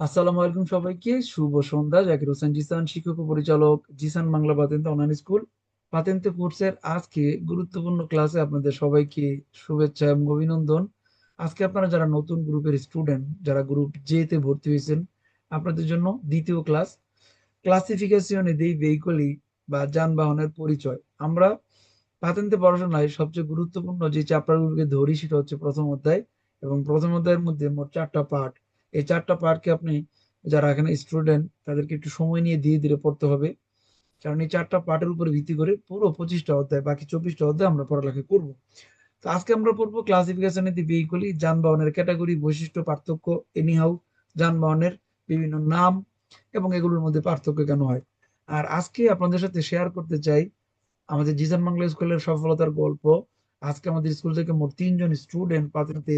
আসসালামু আলাইকুম সবাইকে। শুভ সন্ধ্যা। জাকির হোসেন জিসান, শিক্ষক পরিচালক জিসান বাংলা পাতেন্তে অনলাইন স্কুল, পাতেন্তে কোর্সের আজকে গুরুত্বপূর্ণ ক্লাসে আপনাদের সবাইকে শুভেচ্ছা এবং অভিনন্দন। আজকে আপনারা যারা নতুন গ্রুপের স্টুডেন্ট, যারা গ্রুপ জে তে ভর্তি হয়েছেন, আপনাদের জন্য দ্বিতীয় ক্লাস। ক্লাসিফিকেশনে দেই ভেহিকলি বা যানবাহনের পরিচয়। আমরা পাতেন্তে পড়াশোনায় সবচেয়ে গুরুত্বপূর্ণ যে চ্যাপ্টারগুলোকে ধরি সেটা হচ্ছে প্রথম অধ্যায় এবং প্রথম অধ্যায়ের মধ্যে মোট চারটা পার্ট এই চারটা পার্টকে আপনি যারা এখানে স্টুডেন্ট তাদেরকে একটু সময় নিয়ে ধীরে ধীরে পড়তে হবে। কারণ এই চারটা পার্টের উপরে ভিত্তি করে পুরো পঁচিশটা অধ্যায়, বাকি চব্বিশটা অধ্যায় আমরা পড়ালেখা করব। তো আজকে আমরা পড়ব ক্লাসিফিকেশন দি ভেহিকলি যানবাহনের ক্যাটাগরি বৈশিষ্ট্য, পার্থক্য এনিহাউ যানবাহনের বিভিন্ন নাম এবং এগুলোর মধ্যে পার্থক্য কেন হয়। আর আজকে আপনাদের সাথে শেয়ার করতে চাই আমাদের জিজান বাংলা স্কুলের সফলতার গল্প। আজকে আমাদের স্কুল থেকে মোট তিনজন স্টুডেন্ট পাত্রতে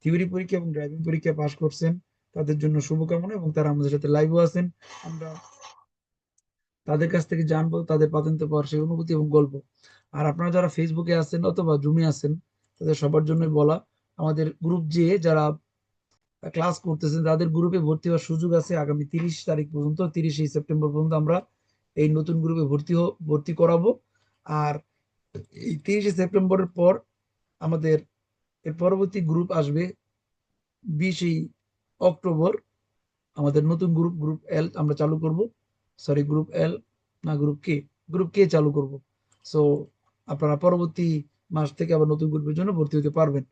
থিওরি পরীক্ষা এবং ড্রাইভিং পরীক্ষা পাশ করছেন। তাদের জন্য শুভকামনা এবং তারা আমাদের সাথে লাইভও আছেন। আমরা তাদের কাছ থেকে জানব, তাদের পাতেন্তে পাওয়ার সেই অনুভূতি এবং গল্প। আর আপনারা যারা ফেসবুকে আছেন অথবা জুমে আছেন, তাদের সবার জন্যই বলা, আমাদের গ্রুপ যে যারা ক্লাস করতেছেন, তাদের গ্রুপে ভর্তি হওয়ার সুযোগ আছে আগামী তিরিশ তারিখ পর্যন্ত, তিরিশে সেপ্টেম্বর পর্যন্ত আমরা এই নতুন গ্রুপে ভর্তি ভর্তি করাবো। আর এই তিরিশে সেপ্টেম্বরের পর আমাদের এর পরবর্তী গ্রুপ আসবে বিশই অক্টোবর আমাদের নতুন গ্রুপ গ্রুপ এল আমরা চালু করব। সরি গ্রুপ এল না গ্রুপ কে গ্রুপ কে চালু করব। সো আপনারা পরবর্তী মাস থেকে আবার নতুন গ্রুপের জন্য ভর্তি হতে পারবেন।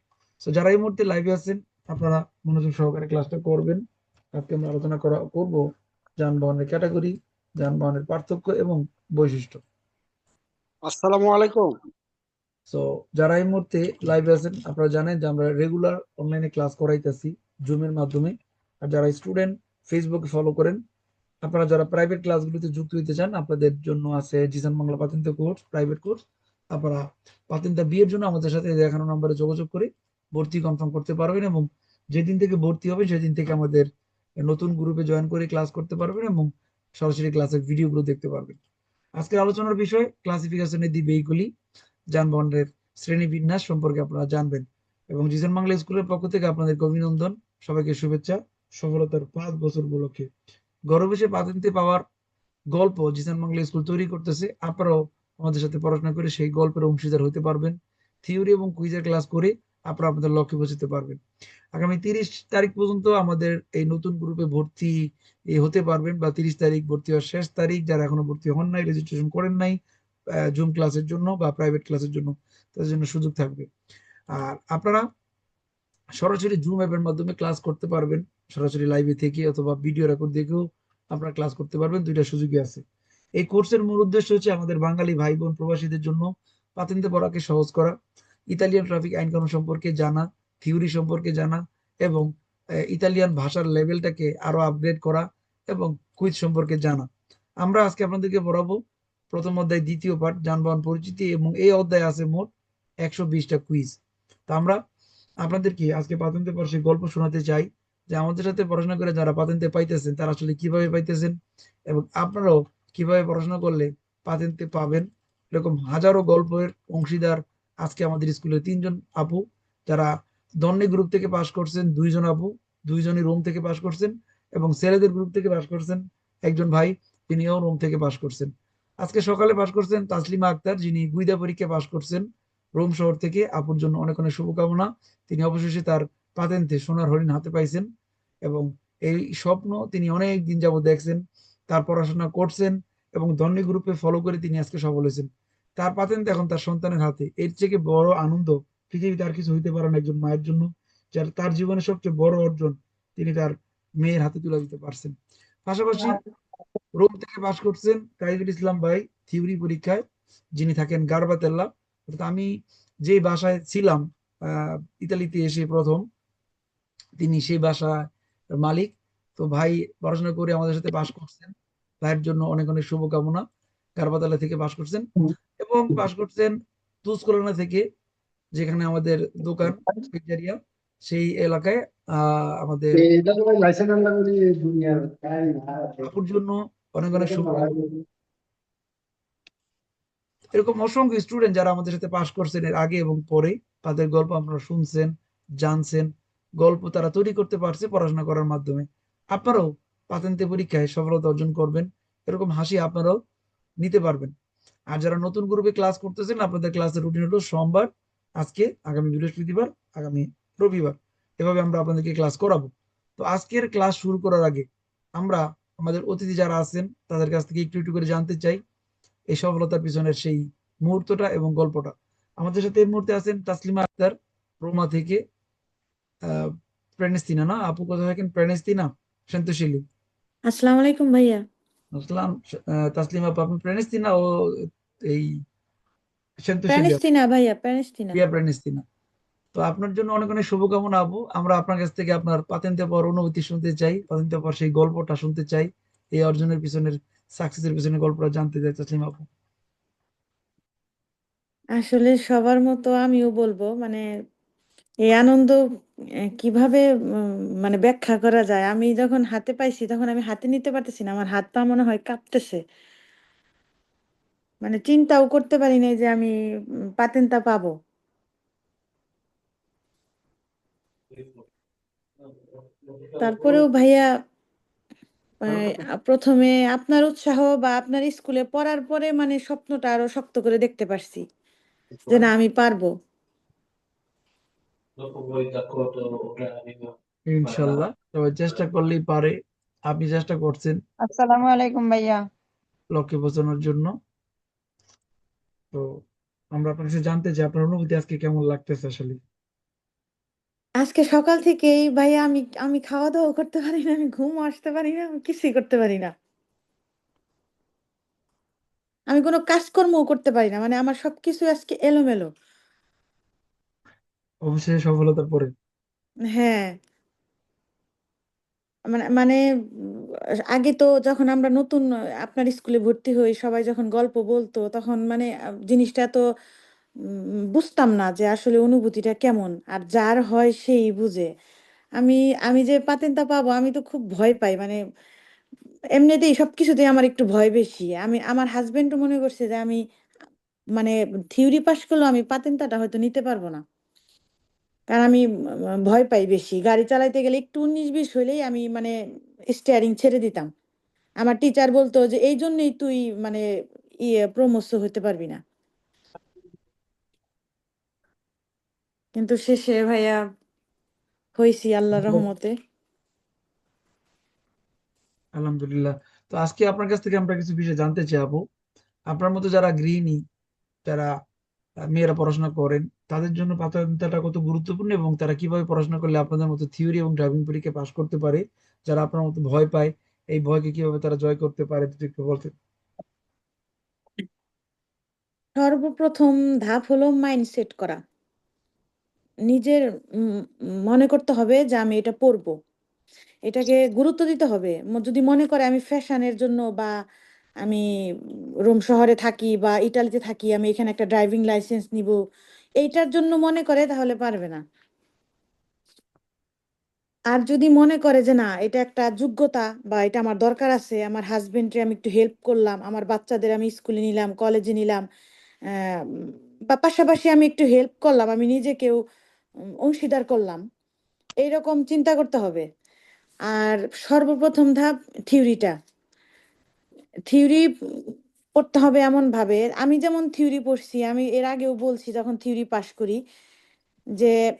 সো যারা এই মুহূর্তে লাইভে আছেন আপনারা মনোযোগ সহকারে ক্লাসটা করবেন। আজকে আমরা আলোচনা করা করব যানবাহনের ক্যাটাগরি যানবাহনের পার্থক্য এবং বৈশিষ্ট্য। আসসালামু আলাইকুম। সো যারা এই মুহূর্তে লাইভে আছেন আপনারা জানেন যে আমরা রেগুলার অনলাইনে ক্লাস করাইতেছি। জুমের মাধ্যমে। আর যারা স্টুডেন্ট ফেসবুকে ফলো করেন, আপনারা যারা প্রাইভেট ক্লাসগুলিতে যুক্ত হইতে চান, আপনাদের জন্য আছে জিসান বাংলা পাতিন্তা কোর্স প্রাইভেট কোর্স আপনারা পাতিন্তা বিয়ের জন্য আমাদের সাথে দেখানো নম্বরে যোগাযোগ করে ভর্তি কনফার্ম করতে পারবেন এবং যেদিন থেকে ভর্তি হবে, সেদিন থেকে আমাদের নতুন গ্রুপে জয়েন করে ক্লাস করতে পারবেন এবং সরাসরি ক্লাসের ভিডিওগুলো দেখতে পারবেন। আজকের আলোচনার বিষয় ক্লাসিফিকেশনের দি ভেহিকলি যানবাহনের শ্রেণি বিন্যাস সম্পর্কে আপনারা জানবেন এবং জিসান বাংলা স্কুলের পক্ষ থেকে আপনাদেরকে অভিনন্দন। সবাইকে শুভেচ্ছা। সফলতার পাঁচ বছর উপলক্ষে গর্বেশে পাতেন্তে পাওয়ার গল্প জিসান বাংলা স্কুল তৈরি করতেছে। আপনারাও আমাদের সাথে পড়াশোনা করে সেই গল্পের অংশীদার হতে পারবেন। থিওরি এবং কুইজের ক্লাস করে আপনারা আপনাদের লক্ষ্যে পৌঁছতে পারবেন। আগামী তিরিশ তারিখ পর্যন্ত আমাদের এই নতুন গ্রুপে ভর্তি হতে পারবেন বা তিরিশ তারিখ ভর্তি হওয়ার শেষ তারিখ। যারা এখনও ভর্তি হন নাই রেজিস্ট্রেশন করেন নাই জুম ক্লাসের জন্য বা প্রাইভেট ক্লাসের জন্য, তাদের জন্য সুযোগ থাকবে। আর আপনারা সরাসরি জুম অ্যাপের মাধ্যমে ক্লাস করতে পারবেন। সরাসরি লাইভে থেকে অথবা ভিডিও রেকর্ড দেখেও আপনারা ক্লাস করতে পারবেন। দুইটা সুযোগই আছে। এই কোর্সের মূল উদ্দেশ্য হচ্ছে আমাদের বাঙালি ভাই বোন প্রবাসীদের জন্য পাতেন্তে পড়াকে সহজ করা, ইতালিয়ান ট্রাফিক আইন কানুন সম্পর্কে জানা থিওরি সম্পর্কে জানা এবং ইতালিয়ান ভাষার লেভেলটাকে আরও আপগ্রেড করা এবং কুইজ সম্পর্কে জানা। আমরা আজকে আপনাদেরকে পড়াবো প্রথম অধ্যায়, দ্বিতীয় পাঠ যানবাহন পরিচিতি এবং এই অধ্যায় আছে মোট একশো বিশটা কুইজ তা আমরা আপনাদেরকে আজকে পাতেন্তে পর গল্প শোনাতে চাই যে আমাদের সাথে পড়াশোনা করে যারা পাতেন্তে পাইতেছেন, তারা আসলে কীভাবে পাইতেছেন এবং আপনারাও কীভাবে পড়াশোনা করলে পাতেন্তে পাবেন? এরকম হাজারো গল্পের অংশীদার আজকে আমাদের স্কুলের তিনজন আপু, যারা দন্ডি গ্রুপ থেকে পাশ করছেন, দুইজন আপু, দুইজনই রোম থেকে পাশ করছেন এবং ছেলেদের গ্রুপ থেকে পাশ করছেন, একজন ভাই তিনিও রোম থেকে পাশ করছেন। আজকে সকালে পাশ করছেন তাসলিমা আক্তার, যিনি গুইদা পরীক্ষা পাশ করছেন। রোম শহর থেকে আপুর জন্য অনেক অনেক শুভকামনা। তিনি অবশেষে তার পাতেন্তে সোনার হরিণ হাতে পাইছেন এবং এই স্বপ্ন তিনি অনেক দিন যাবত দেখছেন, তার পড়াশোনা করছেন এবং ধনী গ্রুপে ফলো করে তিনি আজকে সফল হয়েছেন। তার পাতেন্তে এখন তার সন্তানের হাতে। এর থেকে বড় আনন্দ পৃথিবীতে আর কিছু হইতে পারে না একজন মায়ের জন্য, যার, তার জীবনের সবচেয়ে বড় অর্জন তিনি তার মেয়ের হাতে তুলে দিতে পারছেন। পাশাপাশি রোম থেকে পাশ করছেন কাইদুল ইসলাম ভাই থিওরি পরীক্ষায়, যিনি থাকেন গারবাতেল্লা। অর্থাৎ আমি যে বাসায় ছিলাম ইতালিতে এসে প্রথম তিনি সেই বাসায় মালিক। তো ভাই পড়াশোনা করে আমাদের সাথে পাশ করছেন। ভাইয়ের জন্য অনেক অনেক শুভকামনা। গারবাতালা থেকে পাশ করছেন। এবং পাশ করছেন তুসকোলানা থেকে যেখানে আমাদের দোকান সেই এলাকায় আমাদের আপুর জন্য অনেক অনেক শুভকামনা এরকম অসংখ্য স্টুডেন্ট যারা আমাদের সাথে পাশ করছেন এর আগে এবং পরে, তাদের গল্প আপনারা শুনছেন, জানছেন, গল্প তারা তৈরি করতে পারছে পড়াশোনা করার মাধ্যমে। আপনারাও পাতেন্তে পরীক্ষায় সফলতা অর্জন করবেন, এরকম হাসি আপনারাও নিতে পারবেন। আর যারা নতুন গ্রুপে ক্লাস করতেছেন, আপনাদের ক্লাসের রুটিন হলো সোমবার, আজকে, আগামী বৃহস্পতিবার, আগামী রবিবার, এভাবে আমরা আপনাদেরকে ক্লাস করাবো। তো আজকের ক্লাস শুরু করার আগে আমরা আমাদের অতিথি যারা আছেন, তাদের কাছ থেকে একটু একটু করে জানতে চাই। এই সফলতার পিছনের সেই মুহূর্তটা এবং গল্পটা। আমাদের সাথে এই মুহূর্তে আছেন তাসলিমা আক্তার রোমা থেকে প্রেনেস্তিনা না? আপু কোথায় থাকেন? প্রেনেস্তিনা শান্তশীলী। আসসালামু আলাইকুম ভাইয়া। আসলাম আহ, তাসলিমা আপু প্রেনেস্তিনা ও এই ভাইয়া প্রেনেস্তিনা। তো আপনার জন্য অনেক অনেক শুভকামনা আপু। আমরা আপনার কাছ থেকে আপনার পাতেন্তে পাওয়ার অনুভূতি শুনতে চাই পাতেন্তে পাওয়ার সেই গল্পটা শুনতে চাই এই অর্জনের পিছনের সাকসেসের পিছনের গল্পটা জানতে চাই, তাসলিমা আপু। আসলে সবার মতো আমিও বলব মানে এই আনন্দ কীভাবে মানে ব্যাখ্যা করা যায়? আমি যখন হাতে পাইছি, তখন আমি হাতে নিতে পারতেছি না, আমার হাত পা মনে হয় কাঁপতেছে। মানে চিন্তাও করতে পারি নাই যে আমি পাতেনটা পাবো। তারপরেও ভাইয়া আহ, প্রথমে আপনার উৎসাহ বা আপনার স্কুলে পড়ার পরে মানে স্বপ্নটা আরও শক্ত করে দেখতে পারছি যে না আমি পারব। ইনশাল্লাহ। সবাই চেষ্টা করলেই পারে। আপনি চেষ্টা করছেন আসসালামু আলাইকুম ভাইয়া। লক্ষ্যে পৌঁছানোর জন্য। তো আমরা আপনার কাছে জানতে চাই আপনার অনুভূতি আজকে কেমন লাগতেছে আসলে? আজকে সকাল থেকেই ভাইয়া আমি আমি খাওয়া দাওয়া করতে পারি না আমি ঘুম আসতে পারি না আমি কিছুই করতে পারি না। আমি কোনো কাজকর্মও করতে পারি না মানে আমার সবকিছু আজকে এলোমেলো। অবশ্যই সফলতার পরে? হ্যাঁ। মানে মানে আগে তো যখন আমরা নতুন আপনার স্কুলে ভর্তি হই সবাই যখন গল্প বলতো তখন মানে জিনিসটা তো বুঝতাম না যে আসলে অনুভূতিটা কেমন আর যার হয় সেই বুঝে। আমি আমি যে পাতেনটা পাবো, আমি তো খুব ভয় পাই। মানে এমনিতেই সবকিছুতেই আমার একটু ভয় বেশি। আমি, আমার হাজবেন্ডও মনে করছে যে আমি মানে থিওরি পাস করলেও আমি পাতেন্তাটা হয়তো নিতে পারব না। কারণ আমি ভয় পাই বেশি। গাড়ি চালাইতে গেলে একটু উনিশ বিশ হইলেই আমি মানে স্টিয়ারিং ছেড়ে দিতাম। আমার টিচার বলতো যে এই জন্যই তুই মানে ইয়ে প্রমোস হতে পারবি না। কিন্তু শেষে ভাইয়া হয়েছি আল্লাহর রহমতে। আলহামদুলিল্লাহ। তো আজকে আপনার কাছ থেকে আমরা কিছু বিষয় জানতে চাই আপু আপনার মতো যারা গৃহিণী যারা মেয়েরা পড়াশোনা করেন তাদের জন্য পাঠদানটা কত গুরুত্বপূর্ণ এবং তারা কীভাবে পড়াশোনা করলে আপনাদের মতো থিওরি এবং ড্রাইভিং পরীক্ষা পাশ করতে পারে যারা আপনার মতো ভয় পায় এই ভয়কে কীভাবে তারা জয় করতে পারে যদি একটু বলতেন। সর্বপ্রথম ধাপ হলো মাইন্ডসেট করা। নিজের মনে করতে হবে যে আমি এটা পরবো। এটাকে গুরুত্ব দিতে হবে। যদি মনে করে আমি ফ্যাশনের জন্য বা আমি রোম শহরে থাকি বা ইটালিতে থাকি, আমি এখানে একটা ড্রাইভিং লাইসেন্স নিব, এইটার জন্য মনে করে তাহলে পারবে না। আর যদি মনে করে যে না, এটা একটা যোগ্যতা বা এটা আমার দরকার আছে, আমার হাজবেন্ডকে আমি একটু হেল্প করলাম, আমার বাচ্চাদের আমি স্কুলে নিলাম কলেজে নিলাম বা পাশাপাশি আমি একটু হেল্প করলাম, আমি নিজেকেও অংশীদার করলাম। এইরকম চিন্তা করতে হবে। আর সর্বপ্রথম ধাপ, থিওরিটা। থিওরি পড়তে হবে এমন ভাবে, আমি যেমন থিওরি পড়ছি, আমি এর আগেও বলছি যখন থিওরি পাশ করি যে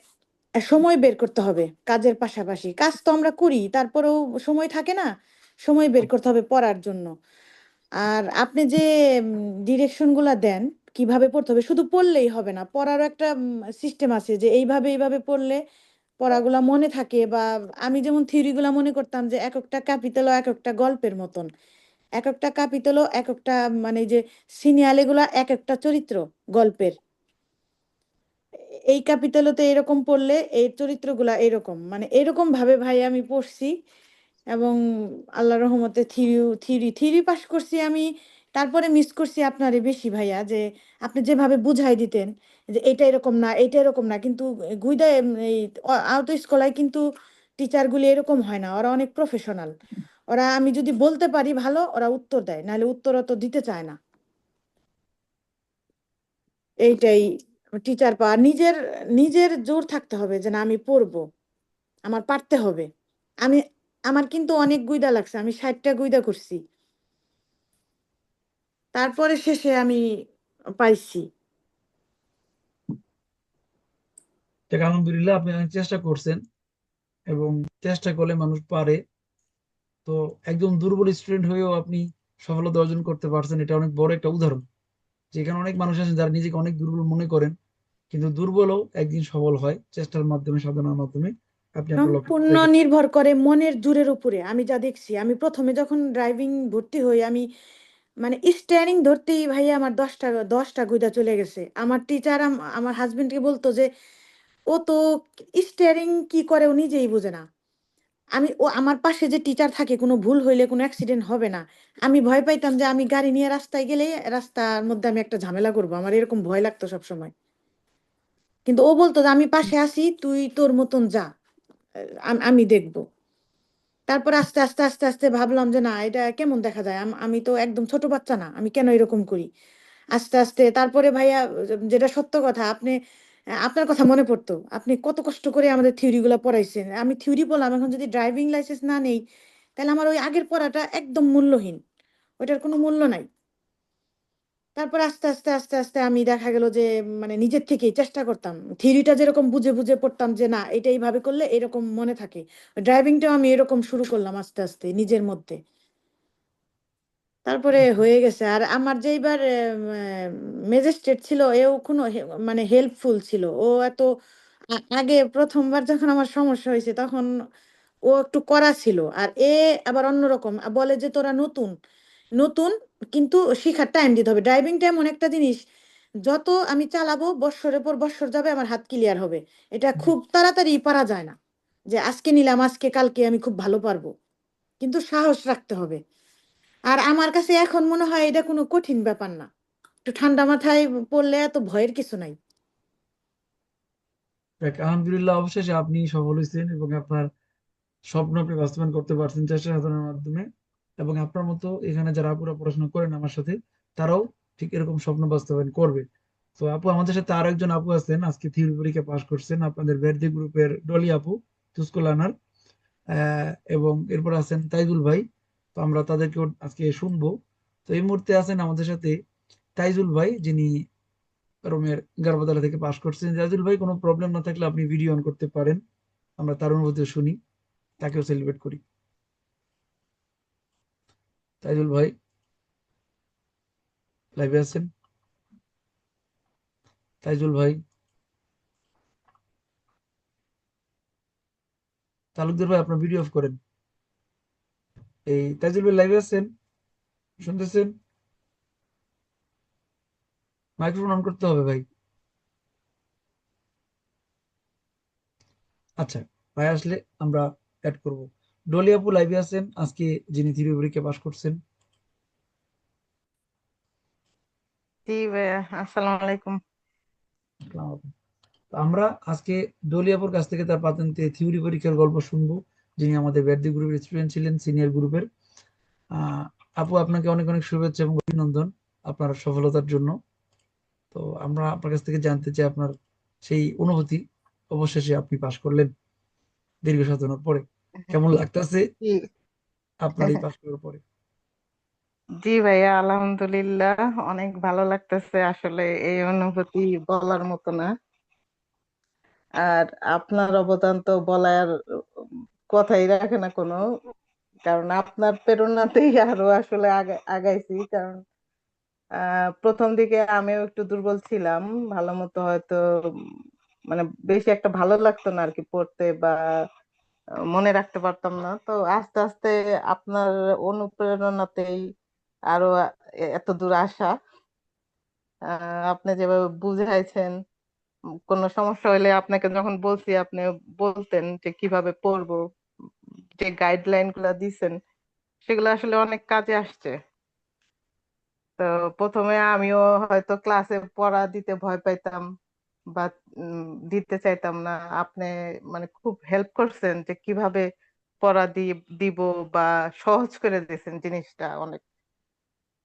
সময় বের করতে হবে কাজের পাশাপাশি। কাজ তো আমরা করি, তারপরেও সময় থাকে না, সময় বের করতে হবে পড়ার জন্য। আর আপনি যে ডিরেকশনগুলা দেন কীভাবে পড়তে হবে? শুধু পড়লেই হবে না, পড়ারও একটা সিস্টেম আছে যে এইভাবে এইভাবে পড়লে পড়াগুলা মনে থাকে বা আমি যেমন থিওরিগুলা মনে করতাম যে এক একটা ক্যাপিটাল এক একটা গল্পের মতন। এক একটা ক্যাপিটাল এক একটা মানে যে সিনিয়াল এগুলা এক একটা চরিত্র, গল্পের। এই ক্যাপিটালতে এরকম পড়লে এই চরিত্রগুলা এরকম। মানে এরকম ভাবে ভাই আমি পড়ছি এবং আল্লাহ রহমতে থিরি থিরি থিরি পাশ করছি আমি তারপরে মিস করছি আপনারে বেশি ভাইয়া যে আপনি যেভাবে বুঝাই দিতেন যে এটা এরকম না এটা এরকম না, কিন্তু গুইদায় এই আউট স্কুলায় কিন্তু টিচারগুলি এরকম হয় না, ওরা অনেক প্রফেশনাল ওরা আমি যদি বলতে পারি ভালো, ওরা উত্তর দেয়, নাহলে উত্তর অত দিতে চায় না। এইটাই টিচার পাওয়া নিজের নিজের জোর থাকতে হবে যে না, আমি পড়ব, আমার পারতে হবে। আমি, আমার কিন্তু অনেক গুইদা লাগছে, আমি ষাটটা গুইদা করছি। তারপরে শেষে আমি পাইছি। আলহামদুলিল্লাহ আপনি অনেক চেষ্টা করছেন এবং চেষ্টা করলে মানুষ পারে। তো একদম দুর্বল স্টুডেন্ট হয়েও আপনি সফলতা অর্জন করতে পারছেন এটা অনেক বড় একটা উদাহরণ। যেখানে অনেক মানুষ আছেন যারা নিজেকে অনেক দুর্বল মনে করেন কিন্তু দুর্বলও একদিন সবল হয় চেষ্টার মাধ্যমে সাধনার মাধ্যমে। সম্পূর্ণ নির্ভর করে মনের জোরের উপরে। আমি যা দেখছি আমি প্রথমে যখন ড্রাইভিং ভর্তি হই আমি মানে স্টিয়ারিং ধরতেই ভাই আমার দশটা দশটা গুইদা চলে গেছে। আমার টিচার আমার হাজবেন্ডকে বলতো যে, ও তো স্টিয়ারিং কি করে ও নিজেই বোঝে না। আমি, ও আমার পাশে যে টিচার থাকে, কোনো ভুল হইলে, কোনো অ্যাক্সিডেন্ট হবে না। আমি ভয় পাইতাম যে, আমি গাড়ি নিয়ে রাস্তায় গেলে, রাস্তার মধ্যে আমি একটা ঝামেলা করব। আমার এরকম ভয় লাগতো সব সময় কিন্তু ও বলতো যে, আমি পাশে আছি, তুই তোর মতন যা। আমি দেখব। তারপর আস্তে আস্তে আস্তে আস্তে ভাবলাম যে না, এটা কেমন দেখা যায়? আম- তো একদম ছোট বাচ্চা না, আমি কেন এরকম করি? আস্তে আস্তে তারপরে ভাইয়া, যেটা সত্য কথা, আপনি, আপনার কথা মনে পড়তো, আপনি কত কষ্ট করে আমাদের থিওরি গুলো পড়াইছেন। আমি থিওরি বললাম, এখন যদি ড্রাইভিং লাইসেন্স না নেই, তাহলে আমার ওই আগের পড়াটা একদম মূল্যহীন। ওইটার কোনো মূল্য নাই। তারপর আস্তে আস্তে আস্তে আস্তে আমি দেখা গেল যে মানে নিজের থেকেই চেষ্টা করতাম। থিওরিটা যেরকম বুঝে বুঝে পড়তাম যে না এটা এইভাবে করলে এরকম মনে থাকে। ড্রাইভিংটাও আমি এরকম শুরু করলাম আস্তে আস্তে নিজের মধ্যে। তারপরে হয়ে গেছে। আর আমার যে এবার ম্যাজিস্ট্রেট ছিল এও কোনো মানে হেল্পফুল ছিল। ও এত আগে প্রথমবার যখন আমার সমস্যা হয়েছে তখন ও একটু কড়া ছিল। আর এ আবার অন্যরকম। বলে যে তোরা নতুন। নতুন কিন্তু শিখার টাইম দিতে হবে। ড্রাইভিং টাইম অনেকটা জিনিস যত আমি চালাবো বৎসরের পর বৎসর যাবে আমার হাত ক্লিয়ার হবে। এটা খুব তাড়াতাড়ি পারা যায় না যে আজকে নিলাম আজকে কালকে আমি খুব ভালো পারব। কিন্তু সাহস রাখতে হবে। আর আমার কাছে এখন মনে হয় এটা কোনো কঠিন ব্যাপার না। একটু ঠান্ডা মাথায় পড়লে এত ভয়ের কিছু নাই। আলহামদুলিল্লাহ অবশেষে আপনি সফল হয়েছেন এবং আপনার স্বপ্ন আপনি বাস্তবায়ন করতে পারছেন চেষ্টা সাধনার মাধ্যমে। এবং আপনার মতো এখানে যারা আপুরা পড়াশোনা করেন আমার সাথে, তারাও ঠিক এরকম স্বপ্ন বাস্তবায়ন করবে। তো আপু, আমাদের সাথে আরও একজন আপু আছেন, আজকে থিওরি পরীক্ষা পাশ করছেন আপনাদের বেরদি গ্রুপের ডলি আপু, তুস্কো লার্নার। এবং এরপর আছেন তাইজুল ভাই। তো আমরা তাদেরকেও আজকে শুনব। তো এই মুহূর্তে আছেন আমাদের সাথে তাইজুল ভাই, যিনি রোমের গারবাদালা থেকে পাশ করছেন। তাইজুল ভাই, কোনো প্রবলেম না থাকলে আপনি ভিডিও অন করতে পারেন। আমরা তার অনুভূতি শুনি, তাকেও সেলিব্রেট করি। তাইজুল ভাই লাইভে আছেন? তাইজুল ভাই, তালুকদার ভাই, আপনার ভিডিও অফ করেন। এই তাইজুল ভাই লাইভে আছেন? শুনতেছেন? মাইক্রোফোন অন করতে হবে ভাই। আচ্ছা ভাই আসলে আমরা অ্যাড করব। ডলি আপু লাইভে আছেন। আজকে যিনি থিওরি পরীক্ষা পাশ করছেন। জি ভাইয়া আসসালামু আলাইকুম। আমরা আজকে কাছ থেকে তার পাতেন্তে থিওরি পরীক্ষার গল্প শুনব যিনি আমাদের গ্রুপের স্টুডেন্ট ছিলেন সিনিয়র গ্রুপের আহ, আপু আপনাকে অনেক অনেক শুভেচ্ছা এবং অভিনন্দন আপনার সফলতার জন্য। তো আমরা আপনার কাছ থেকে জানতে চাই আপনার সেই অনুভূতি। অবশেষে আপনি পাশ করলেন দীর্ঘ সাধনার পরে। কেমন লাগতেছে আপনার এই পাশ করার পরে জি ভাইয়া আলহামদুলিল্লাহ অনেক ভালো লাগতেছে আসলে এই অনুভূতি বলার মতো না। আর আপনার অবদান তো বলার কথাই রাখে না কোনো কারণ আপনার প্রেরণাতেই আরও আসলে আগাইছি। কারণ প্রথম দিকে আমিও একটু দুর্বল ছিলাম ভালো মতো হয়তো মানে বেশি একটা ভালো লাগতো না আর কি পড়তে বা মনে রাখতে পারতাম না। তো আস্তে আস্তে আপনার অনুপ্রেরণাতেই আরও এত দূর আসা। আপনি যেভাবে বুঝাইছেন, কোনো সমস্যা হলে আপনাকে যখন বলছি, আপনি বলতেন যে কীভাবে পড়ব, যে গাইডলাইনগুলা দিছেন, সেগুলো আসলে অনেক কাজে আসছে। তো প্রথমে আমিও হয়তো ক্লাসে পড়া দিতে ভয় পাইতাম। বা দিতে চাইতাম না। আপনি মানে খুব হেল্প করছেন যে কীভাবে পড়া দিব বা সহজ করে দিয়েছেন জিনিসটা অনেক।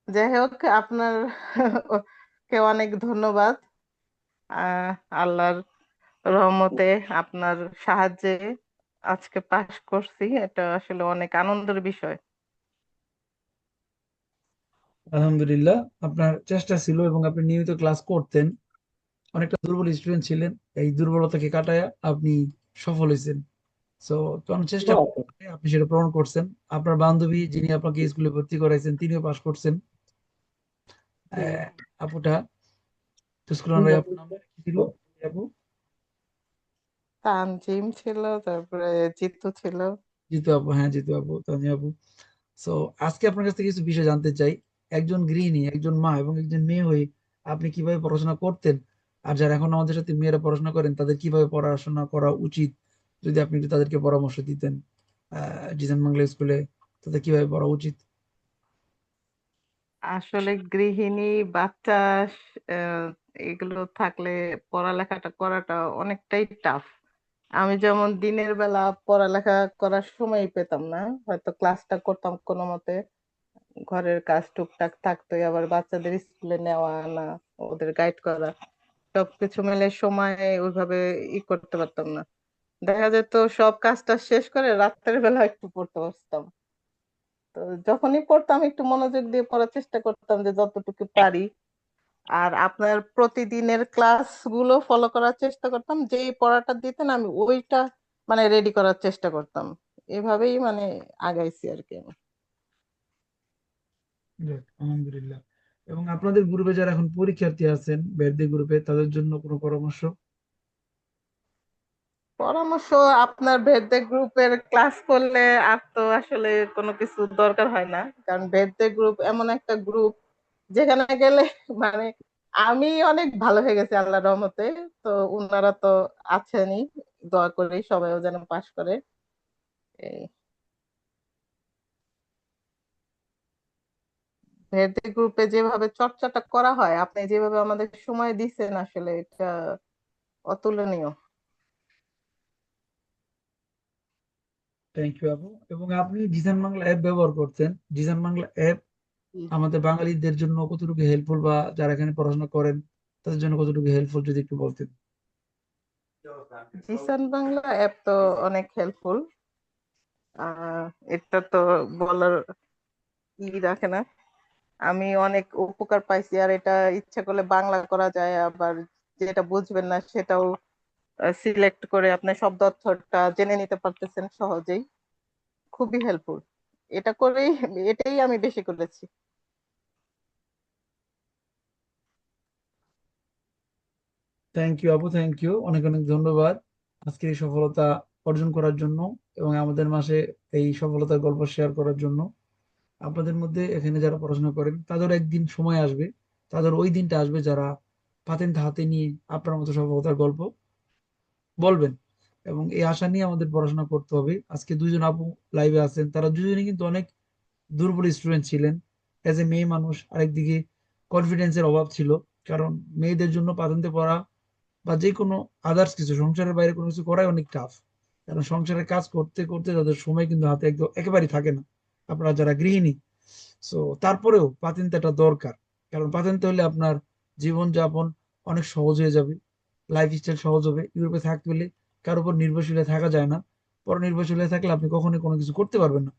যাই হোক, আপনার কে অনেক ধন্যবাদ। আল্লাহর রহমতে আপনার সাহায্যে আজকে পাশ করছি। এটা আসলে অনেক আনন্দের বিষয়। আলহামদুলিল্লাহ, আপনার চেষ্টা ছিল এবং আপনি নিয়মিত ক্লাস করতেন। অনেকটা দুর্বল স্টুডেন্ট ছিলেন এই দুর্বলতাকে কাটায় আপনি সফল হয়েছেন। সো তখন চেষ্টা আপনি সেটা প্রমাণ করছেন। আপনার বান্ধবী যিনি আপনাকে স্কুলে ভর্তি করাইছেন তিনিও পাশ করছেন। আপুটা। তো স্কুল আপনার নাম? কি ছিল? আপু? তানজিম ছিল তারপরে জিতু ছিল। জিতু আপু হ্যাঁ জিতু আপু তানিয়া আপু। সো আজকে আপনার কাছ থেকে কিছু বিষয় জানতে চাই। একজন গৃহিণী একজন মা এবং একজন মেয়ে হয়ে আপনি কীভাবে পড়াশোনা করতেন? আর যারা এখন আমাদের সাথে মেয়েরা পড়াশোনা করেন, তাদের কীভাবে পড়াশোনা করা উচিত? যদি আপনি একটু তাদেরকে পরামর্শ দিতেন জিজান বাংলা স্কুলে, তাদের কীভাবে পড়া উচিত? আসলে গৃহিণী, বাচ্চা এগুলো থাকলে পড়ালেখাটা করাটা অনেকটাই টাফ আমি যেমন দিনের বেলা পড়ালেখা করার সময় পেতাম না, হয়তো ক্লাসটা করতাম কোনো মতে। ঘরের কাজ টুকটাক থাকতোই, আবার বাচ্চাদের স্কুলে নেওয়া আনা, ওদের গাইড করা। সবকিছু মিলে সময় ওইভাবে ই করতে পারতাম না। দেখা যেত সব কাজটা শেষ করে রাত্রের বেলা একটু পড়তে বসতাম। তো যখনই পড়তাম একটু মনোযোগ দিয়ে পড়ার চেষ্টা করতাম যে যতটুকু পারি। আর আপনার প্রতিদিনের ক্লাসগুলো ফলো করার চেষ্টা করতাম। যেই পড়াটা দিতেন আমি ওইটা মানে রেডি করার চেষ্টা করতাম। এভাবেই মানে আগাইছি আর কি আমি। আলহামদুলিল্লাহ। এবং আপনাদের গ্রুপে যারা এখন পরীক্ষার্থী আছেন বেরদি গ্রুপে তাদের জন্য কোনো পরামর্শ? পরামর্শ, আপনার ভেদে গ্রুপের ক্লাস করলে আর তো আসলে কোনো কিছু দরকার হয় না। কারণ ভেদে গ্রুপ এমন একটা গ্রুপ যেখানে গেলে মানে আমি অনেক ভালো হয়ে গেছি আল্লাহর রহমতে। তো উনারা তো আছেনই, দোয়া করি সবাইও যেন পাশ করে। এই ভেদে গ্রুপে যেভাবে চর্চাটা করা হয় আপনি যেভাবে আমাদের সময় দিচ্ছেন আসলে এটা অতুলনীয়। থ্যাংক ইউ আপু। এবং আপনি জিসান বাংলা অ্যাপ ব্যবহার করতেন জিসান বাংলা অ্যাপ আমাদের বাঙালিদের জন্য কতটুকু হেল্পফুল বা যারা এখানে পড়াশোনা করেন তাদের জন্য কতটুকু হেল্পফুল যদি একটু বলতেন। জিসান বাংলা অ্যাপ তো অনেক হেল্পফুল এটা তো বলার ই রাখে না। আমি অনেক উপকার পাইছি, আর এটা ইচ্ছা করলে বাংলা করা যায়, আবার যেটা বুঝবেন না সেটাও সিলেক্ট করে আপনি শব্দ অর্থটা জেনে নিতে পারতেছেন সহজেই। খুবই হেল্পফুল এটা করেই, এটাই আমি বেশি করেছি। থ্যাংক ইউ আপু থ্যাংক ইউ অনেক অনেক ধন্যবাদ আজকের এই সফলতা অর্জন করার জন্য এবং আমাদের মাসে এই সফলতার গল্প শেয়ার করার জন্য। আপনাদের মধ্যে এখানে যারা পড়াশোনা করেন, তাদের একদিন সময় আসবে, তাদের ওই দিনটা আসবে যারা পাতেন হাতে নিয়ে আপনার মতো সফলতার গল্প বলবেন। এবং এই আশা নিয়ে আমাদের পড়াশোনা করতে হবে। আজকে দুজন আপু লাইভে আছেন, তারা দুজনে কিন্তু অনেক দুর্বল স্টুডেন্ট ছিলেন। এজ এ মেয়ে মানুষ, আরেকদিকে কনফিডেন্সের অভাব ছিল। কারণ মেয়েদের জন্য পাতেন্তে পড়া বা যে কোনো আদার্স কিছু, সংসারের বাইরে কোনো কিছু করাই অনেক টাফ কারণ সংসারের কাজ করতে করতে তাদের সময় কিন্তু হাতে একদম একেবারেই থাকে না। আপনারা যারা গৃহিণী সো তারপরেও পাতেন্তেটা দরকার। কারণ পাতেন্তে হলে আপনার জীবনযাপন অনেক সহজ হয়ে যাবে লাইফ স্টাইল সহজ হবে, ইউরোপে থাকতে হলে কারোর উপর নির্ভরশীল থাকা যায় না। পর নির্ভরশীল থাকলে আপনি কখনোই কোনো কিছু করতে পারবেন না।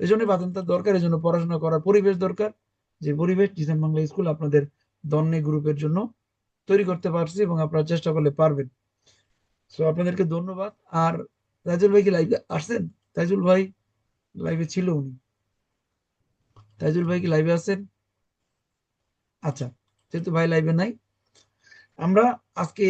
এই জন্যই পাতেন্তের দরকার এই জন্য পড়াশোনা করার পরিবেশ দরকার, যে পরিবেশ জিসান বাংলা স্কুল আপনাদের দন্নে গ্রুপের জন্য তৈরি করতে পারছি এবং আপনারা চেষ্টা করলে পারবেন। সো আপনাদেরকে ধন্যবাদ। আর তাইজুল ভাই কি লাইভে আসছেন? তাইজুল ভাই লাইভে ছিল উনি। তাইজুল ভাই কি লাইভে আছেন? আচ্ছা যেহেতু ভাই লাইভে নাই আমরা আজকে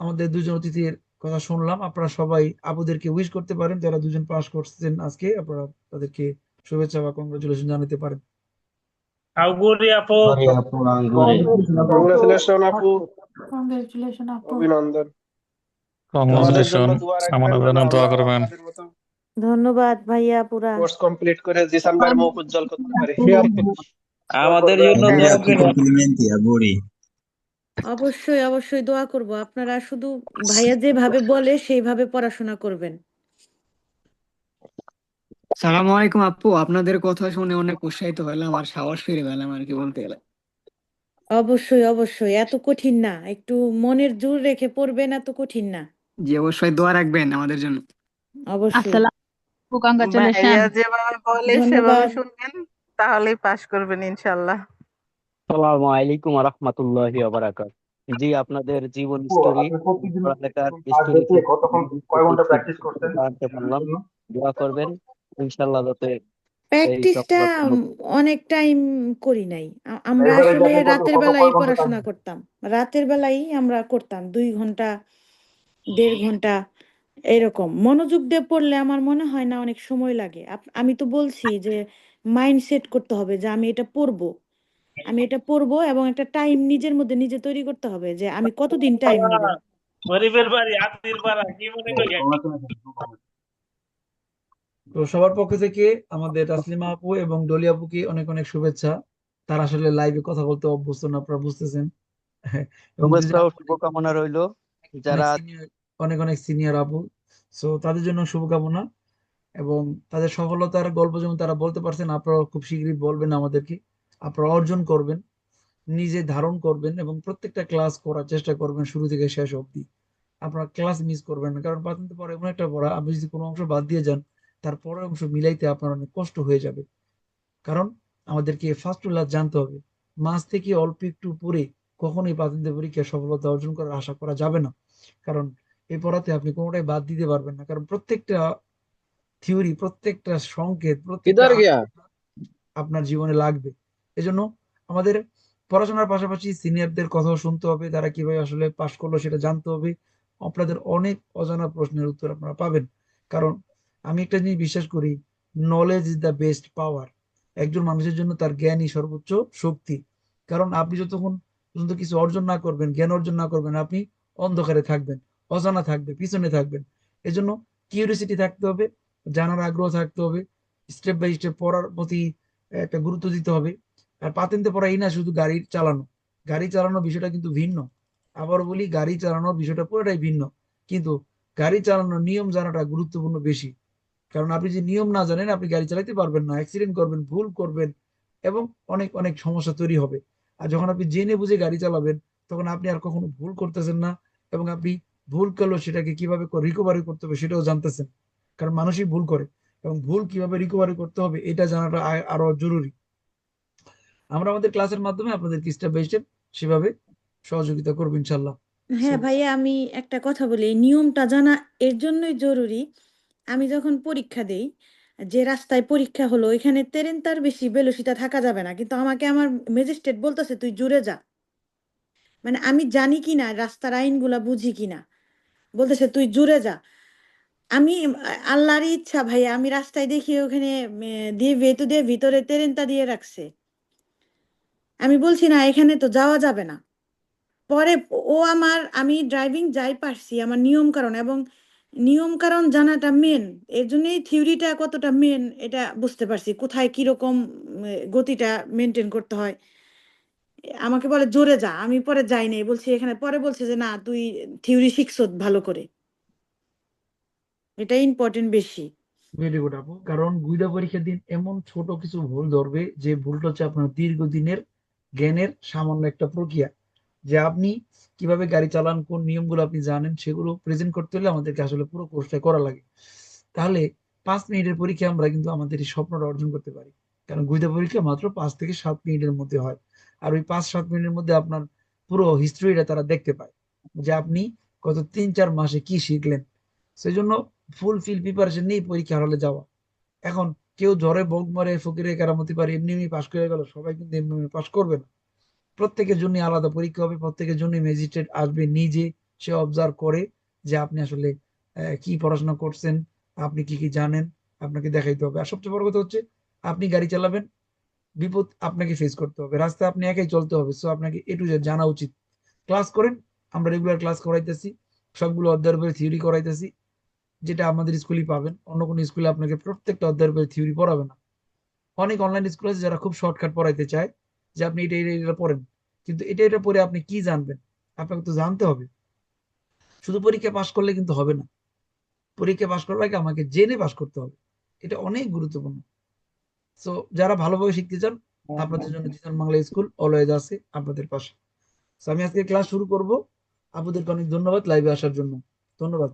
আমাদের দুজন অতিথির কথা শুনলাম। আপনারা সবাই আপুদেরকে উইশ করতে পারেন যারা দুজন পাস করছেন আজকে আপনারা তাদেরকে শুভেচ্ছা বা কংগ্রাচুলেশন জানাতে পারেন। আউগুরি আপু! কংগ্রেচুলেশন আপু কংগ্রেচুলেশন আপু! অভিনন্দন। কংগ্রেচুলেশন আমাদের জন্য দোয়া করবেন। ধন্যবাদ ভাইয়া পুরা। কোর্স কমপ্লিট করে জিসান ভাইয়ের মুখ উজ্জ্বল করতে পারি। আমাদের জন্য দোয়া করবেন অবশ্যই অবশ্যই দোয়া করব। আপনারা শুধু ভাইয়া যেভাবে বলে সেইভাবে পড়াশোনা করবেন। সালাম আলাইকুম আপু। আপনাদের কথা শুনে অনেক উৎসাহিত হলাম আর সাহস ফিরে পেলাম আর কি বলতে গেলে। অবশ্যই অবশ্যই। এত কঠিন না। একটু মনের জোর রেখে পড়বেন এত কঠিন না। জি অবশ্যই দোয়া রাখবেন আমাদের জন্য। অবশ্যই। কংগ্রাচুলেশন ভাইয়া যেভাবে বলে সেভাবে ধন্যবাদ শুনবেন তাহলেই পাশ করবেন আসসালামু আলাইকুম রহমতুল্লাহি ওবারাকাত জি আপনাদের জীবন স্টোরি পড়ালেখার স্টোরি জানতে পারলাম। দোয়া করবেন ইনশাল্লাহ যাতে এই প্র্যাকটিসটা অনেক টাইম করি নাই। আমরা আসলে রাতের বেলায় পড়াশোনা করতাম। রাতের বেলায় আমরা করতাম। দুই ঘণ্টা দেড় ঘণ্টা এরকম। মনোযোগ দিয়ে পড়লে আমার মনে হয় না অনেক সময় লাগে। আমি তো বলছি যে মাইন্ড সেট করতে হবে যে আমি এটা পড়ব। আমি এটা পড়ব এবং একটা টাইম নিজের মধ্যে নিজে তৈরি করতে হবে যে আমি কতদিন টাইম নিব। গরিবের বাড়ি আত্মীর পাড়া কি মনে তো সবার পক্ষ থেকে আমাদের তাসলিমা আপু এবং ডলি আপুকে অনেক অনেক শুভেচ্ছা। তারা আসলে লাইভে কথা বলতে অভ্যস্ত না আপনারা বুঝতেছেন। এবং শুভকামনা রইল। যারা সিনিয়র অনেক অনেক সিনিয়র আপু সো তাদের জন্য শুভকামনা এবং তাদের সফলতার গল্প যেমন তারা বলতে পারছেন আপনারা খুব শীঘ্রই বলবেন আমাদেরকে। আপনারা অর্জন করবেন, নিজে ধারণ করবেন এবং প্রত্যেকটা ক্লাস করার চেষ্টা করবেন শুরু থেকে শেষ অবধি। আপনারা ক্লাস মিস করবেন না, কারণ প্রাথমিক পড়া এমন একটা পড়া, আপনি যদি কোনো অংশ বাদ দিয়ে যান, তার পরের অংশ মিলাইতে আপনার অনেক কষ্ট হয়ে যাবে। কারণ আমাদেরকে ফার্স্ট ক্লাস জানতে হবে। মাঝ থেকে অল্প একটু পরে কখনোই প্রাথমিক পরীক্ষায় সফলতা অর্জন করার আশা করা যাবে না। কারণ এই পড়াতে আপনি কোনোটাই বাদ দিতে পারবেন না। কারণ প্রত্যেকটা থিওরি প্রত্যেকটা সংকেত প্রত্যেকটা আপনার জীবনে লাগবে। এজন্য আমাদের পড়াশোনার পাশাপাশি সিনিয়রদের কথাও শুনতে হবে তারা কীভাবে আসলে পাশ করল সেটা জানতে হবে। আপনাদের অনেক অজানা প্রশ্নের উত্তর আপনারা পাবেন। কারণ আমি একটা জিনিস বিশ্বাস করি knowledge is the best power একজন মানুষের জন্য তার জ্ঞানই সর্বোচ্চ শক্তি। কারণ আপনি যতক্ষণ পর্যন্ত কিছু অর্জন না করবেন জ্ঞান অর্জন না করবেন আপনি অন্ধকারে থাকবেন। অজানা থাকবে, পিছনে থাকবেন এজন্য কিউরিয়াসিটি থাকতে হবে, জানার আগ্রহ থাকতে হবে স্টেপ বাই স্টেপ পড়ার প্রতি একটা গুরুত্ব দিতে হবে। আর পাতেন্তে পড়া এই না শুধু গাড়ি চালানো। গাড়ি চালানোর বিষয়টা কিন্তু ভিন্ন। আবার বলি গাড়ি চালানোর বিষয়টা পুরোটাই ভিন্ন। কিন্তু গাড়ি চালানোর নিয়ম জানাটা গুরুত্বপূর্ণ বেশি। কারণ আপনি যে নিয়ম না জানেন, আপনি গাড়ি চালাতে পারবেন না অ্যাক্সিডেন্ট করবেন, ভুল করবেন এবং অনেক অনেক সমস্যা তৈরি হবে। আর যখন আপনি জেনে বুঝে গাড়ি চালাবেন, তখন আপনি আর কখনো ভুল করতেছেন না এবং আপনি ভুল করলেও সেটাকে কীভাবে রিকভারি করতে হবে সেটাও জানতেছেন। কারণ মানুষই ভুল করে এবং ভুল কীভাবে রিকভারি করতে হবে এটা জানাটা আরও জরুরি। আমরা আমাদের ক্লাসের মাধ্যমে আপনাদেরকে স্টেপ বাই স্টেপ সেভাবে সহযোগিতা করব ইনশাল্লাহ হ্যাঁ ভাইয়া আমি একটা কথা বলি নিয়মটা জানা এর জন্যই জরুরি। আমি যখন পরীক্ষা দেই যে রাস্তায় পরীক্ষা হলো এখানে তেরেন তার বেশি বেলসিতা থাকা যাবে না। কিন্তু আমাকে আমার ম্যাজিস্ট্রেট বলতেছে তুই জুড়ে যা। মানে আমি জানি কি না রাস্তার আইনগুলা বুঝি কি না বলতেছে, তুই জুড়ে যা। আমি, আল্লাহর ইচ্ছা ভাই, আমি রাস্তায় দেখি ওখানে দিয়ে ভেতু দিয়ে ভিতরে তেরেনতা দিয়ে রাখছে। আমি বলছি, না, এখানে তো যাওয়া যাবে না। পরে ও আমার, আমি ড্রাইভিং যাই পারছি আমার নিয়ম কারণ এবং নিয়ম কারণ জানাটা মেন এর জন্যই থিওরিটা কতটা মেন এটা বুঝতে পারছি। কোথায় কীরকম গতিটা মেনটেন করতে হয়। আমাকে বলে, জোরে যা। আমি পরে যাই নাই, বলছি এখানে, পরে বলছে যে, না, তুই থিওরি শিখছ ভালো করে। এটা ইম্পর্টেন্ট বেশি। ভেরি গুড আপু। কারণ গুইদা পরীক্ষার দিন এমন ছোট কিছু ভুল ধরবে, যে ভুলটা হচ্ছে আপনার দীর্ঘদিনের জ্ঞানের সামান্য একটা প্রক্রিয়া। যে আপনি কীভাবে গাড়ি চালান, কোন নিয়মগুলো আপনি জানেন, সেগুলো প্রেজেন্ট করতে হলে আমাদেরকে আসলে পুরো কোর্সটা করা লাগে। তাহলে পাঁচ মিনিটের পরীক্ষা আমরা কিন্তু আমাদের এই স্বপ্নটা অর্জন করতে পারি। কারণ গুইদা পরীক্ষা মাত্র পাঁচ থেকে সাত মিনিটের মধ্যে হয়। আর ওই পাঁচ সাত মিনিটের মধ্যে আপনার পুরো হিস্ট্রিটা তারা দেখতে পায় যে আপনি গত তিন চার মাসে কি শিখলেন। সেই জন্য ফুল ফিল প্রিপারেশন নিয়ে পরীক্ষা হলে যাওয়া। এখন কেউ জ্বরে বক মারে ফকিরে কেরামতি পারে এমনি এমনি পাশ করে গেল, সবাই কিন্তু এমনি এমনি পাশ করবে না। প্রত্যেকের জন্য আলাদা পরীক্ষা হবে, প্রত্যেকের জন্য ম্যাজিস্ট্রেট আসবে নিজে, সে অবজার্ভ করে যে আপনি আসলে কি পড়াশোনা করছেন, আপনি কি কি জানেন, আপনাকে দেখাইতে হবে। আর সবচেয়ে বড় কথা হচ্ছে, আপনি গাড়ি চালাবেন বিপদ আপনাকে ফেস করতে হবে। রাস্তায় আপনি একাই চলতে হবে। সো আপনাকে এ টু জানা উচিত। ক্লাস করেন, আমরা রেগুলার ক্লাস করাইতেছি, সবগুলো অধ্যায়ের উপরে থিওরি করাইতেছি, যেটা আমাদের স্কুলেই পাবেন। অন্য কোনো স্কুলে আপনাকে প্রত্যেকটা অধ্যায়ের উপরে থিওরি পড়াবে না। অনেক অনলাইন স্কুল আছে যারা খুব শর্টকাট পড়াইতে চায়, যে আপনি এটা এটা এটা পড়েন। কিন্তু এটা এটা পড়ে আপনি কি জানবেন? আপনাকে তো জানতে হবে। শুধু পরীক্ষা পাশ করলে কিন্তু হবে না। পরীক্ষা পাশ করার আগে আমাকে জেনে পাশ করতে হবে। এটা অনেক গুরুত্বপূর্ণ। সো যারা ভালোভাবে শিখতে চান আপনাদের জন্য জিসান বাংলা স্কুল অলওয়েজ আছে আপনাদের পাশে। তো আমি আজকে ক্লাস শুরু করব। আপনাদেরকে অনেক ধন্যবাদ লাইভে আসার জন্য। ধন্যবাদ।